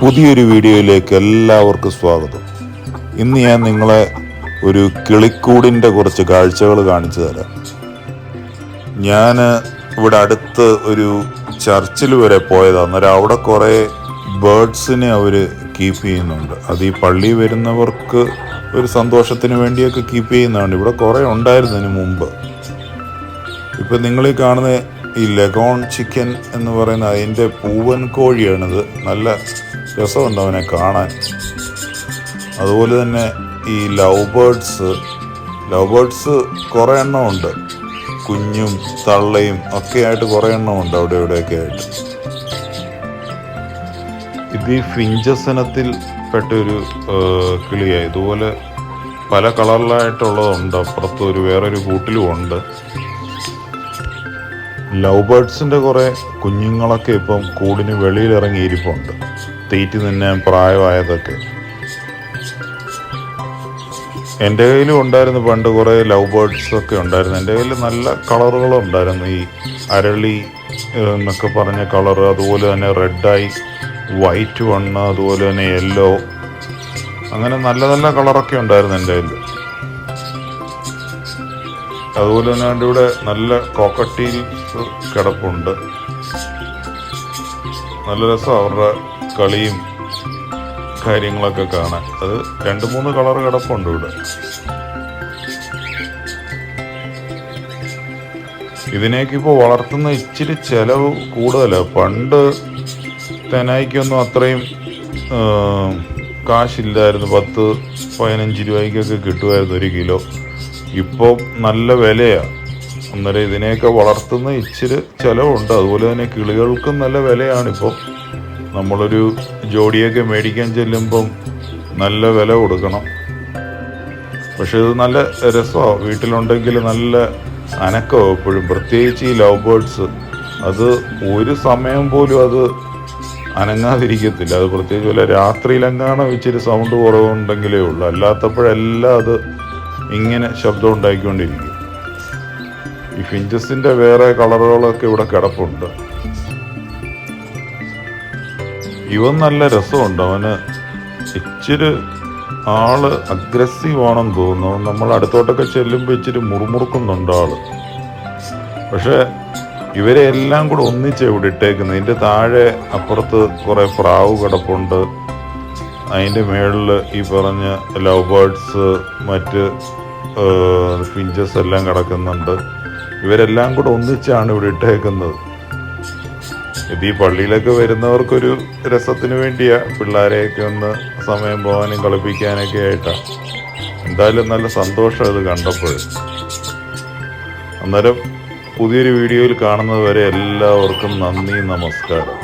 പുതിയൊരു വീഡിയോയിലേക്ക് എല്ലാവർക്കും സ്വാഗതം. ഇന്ന് ഞാൻ നിങ്ങളെ ഒരു കിളിക്കൂടിന്റെ കുറച്ച് കാഴ്ചകൾ കാണിച്ചു തരാം. ഞാൻ ഇവിടെ അടുത്ത് ഒരു ചർച്ചിൽ വരെ പോയതാണ് അന്നേരം അവിടെ കുറേ ബേർഡ്സിനെ അവർ കീപ്പ് ചെയ്യുന്നുണ്ട്. അത് ഈ പള്ളി വരുന്നവർക്ക് ഒരു സന്തോഷത്തിന് വേണ്ടിയൊക്കെ കീപ്പ് ചെയ്യുന്നതാണ്. ഇവിടെ കുറേ ഉണ്ടായിരുന്നതിന് മുമ്പ്. ഇപ്പം നിങ്ങൾ കാണുന്ന ഈ ലഗോൺ ചിക്കൻ എന്ന് പറയുന്ന അതിന്റെ പൂവൻ കോഴിയാണിത്. നല്ല രസമുണ്ട് അവനെ കാണാൻ. അതുപോലെ തന്നെ ഈ ലവ് ബേർഡ്സ് ലവ് ബേർഡ്സ് കുറേ എണ്ണമുണ്ട് കുഞ്ഞും തള്ളയും ഒക്കെ ആയിട്ട് കുറേ എണ്ണമുണ്ട് അവിടെ ഇവിടെയൊക്കെ ആയിട്ട്. ഇത് ഈ ഫിഞ്ചസ് ഇനത്തിൽ പെട്ട ഒരു കിളിയാണ് ഇതുപോലെ പല കളറിലായിട്ടുള്ളതുണ്ട്. അപ്പുറത്ത് ഒരു വേറൊരു കൂട്ടിലും ഉണ്ട്. ലവ് ബേർഡ്സിന്റെ കുറേ കുഞ്ഞുങ്ങളൊക്കെ ഇപ്പം കൂടിന് വെളിയിൽ ഇറങ്ങിയിരിപ്പുണ്ട് തീറ്റി തന്നെ പ്രായമായതൊക്കെ. എന്റെ കയ്യിലും ഉണ്ടായിരുന്നു പണ്ട് കുറേ ലവ് ബേർഡ്സ് ഒക്കെ ഉണ്ടായിരുന്നു. എന്റെ കയ്യിൽ നല്ല കളറുകളും ഉണ്ടായിരുന്നു. ഈ അരളി എന്നൊക്കെ പറഞ്ഞ കളർ അതുപോലെ തന്നെ റെഡായി വൈറ്റ് വണ്ണ് അതുപോലെ തന്നെ യെല്ലോ. അങ്ങനെ നല്ല നല്ല കളറൊക്കെ ഉണ്ടായിരുന്നു എന്റെ കയ്യിൽ. അതുപോലെ തന്നെ ഇവിടെ നല്ല കോക്കട്ടീൽ കിടപ്പുണ്ട്. നല്ല രസം അവരുടെ കളിയും കാര്യങ്ങളൊക്കെ കാണാൻ. അത് രണ്ട് മൂന്ന് കളർ കിടപ്പുണ്ട് ഇവിടെ. ഇതിനേക്ക് ഇപ്പോൾ വളർത്തുന്ന ഇച്ചിരി ചിലവ് കൂടുതലാണ് പണ്ട് തെനായിക്കൊന്നും അത്രയും കാശില്ലായിരുന്നു. പത്ത് പതിനഞ്ച് രൂപയ്ക്കൊക്കെ കിട്ടുമായിരുന്നു ഒരു കിലോ. ഇപ്പോൾ നല്ല വിലയാണ് അന്നേരം ഇതിനെയൊക്കെ വളർത്തുന്ന ഇച്ചിരി ചിലവുണ്ട്. അതുപോലെ തന്നെ കിളികൾക്കും നല്ല വിലയാണിപ്പോൾ നമ്മളൊരു ജോഡിയൊക്കെ മേടിക്കാൻ ചെല്ലുമ്പം നല്ല വില കൊടുക്കണം. പക്ഷെ ഇത് നല്ല രസമാണ് വീട്ടിലുണ്ടെങ്കിൽ നല്ല അനക്കമാണ് എപ്പോഴും. പ്രത്യേകിച്ച് ഈ ലവ് ബേർഡ്സ്. അത് ഒരു സമയം പോലും അത് അനങ്ങാതിരിക്കത്തില്ല. അത് പ്രത്യേകിച്ച് വല്ല രാത്രിയിലെങ്ങാനും ഇച്ചിരി സൗണ്ട് കുറവുണ്ടെങ്കിലേ ഉള്ളൂ. അല്ലാത്തപ്പോഴെല്ലാം അത് ഇങ്ങനെ ശബ്ദം ഉണ്ടാക്കിക്കൊണ്ടിരിക്കും ഈ ഫിഞ്ചസിന്റെ വേറെ കളറുകളൊക്കെ ഇവിടെ കിടപ്പുണ്ട്. ഇവൻ നല്ല രസമുണ്ട്. അവന് ഇച്ചിരി ആൾ അഗ്രസീവ് ആണെന്ന് തോന്നുന്നു നമ്മൾ അടുത്തോട്ടൊക്കെ ചെല്ലുമ്പോൾ ഇച്ചിരി മുറുമുറുക്കുന്നുണ്ട് ആൾ. പക്ഷെ ഇവരെ എല്ലാം കൂടെ ഒന്നിച്ച് ഇവിടെ ഇട്ടേക്കുന്നത്. ഇതിന്റെ താഴെ അപ്പുറത്ത് കുറേ പ്രാവ് കിടപ്പുണ്ട്. അതിന്റെ മേളിൽ ഈ പറഞ്ഞ ലവ് ബേർഡ്സ് മറ്റ് ഫിഞ്ചസ് എല്ലാം കിടക്കുന്നുണ്ട്. ഇവരെല്ലാം കൂടെ ഒന്നിച്ചാണ് ഇവിടെ ഇട്ടേക്കുന്നത്. ഇത് ഈ പള്ളിയിലൊക്കെ വരുന്നവർക്കൊരു രസത്തിന് വേണ്ടിയാ പിള്ളേരെയൊക്കെ ഒന്ന് സമയം പോകാനും കളിപ്പിക്കാനൊക്കെ ആയിട്ടാണ് എന്തായാലും നല്ല സന്തോഷം ഇത് കണ്ടപ്പോൾ. അന്നേരം പുതിയൊരു വീഡിയോയിൽ കാണുന്നത് വരെ എല്ലാവർക്കും നന്ദി നമസ്കാരം.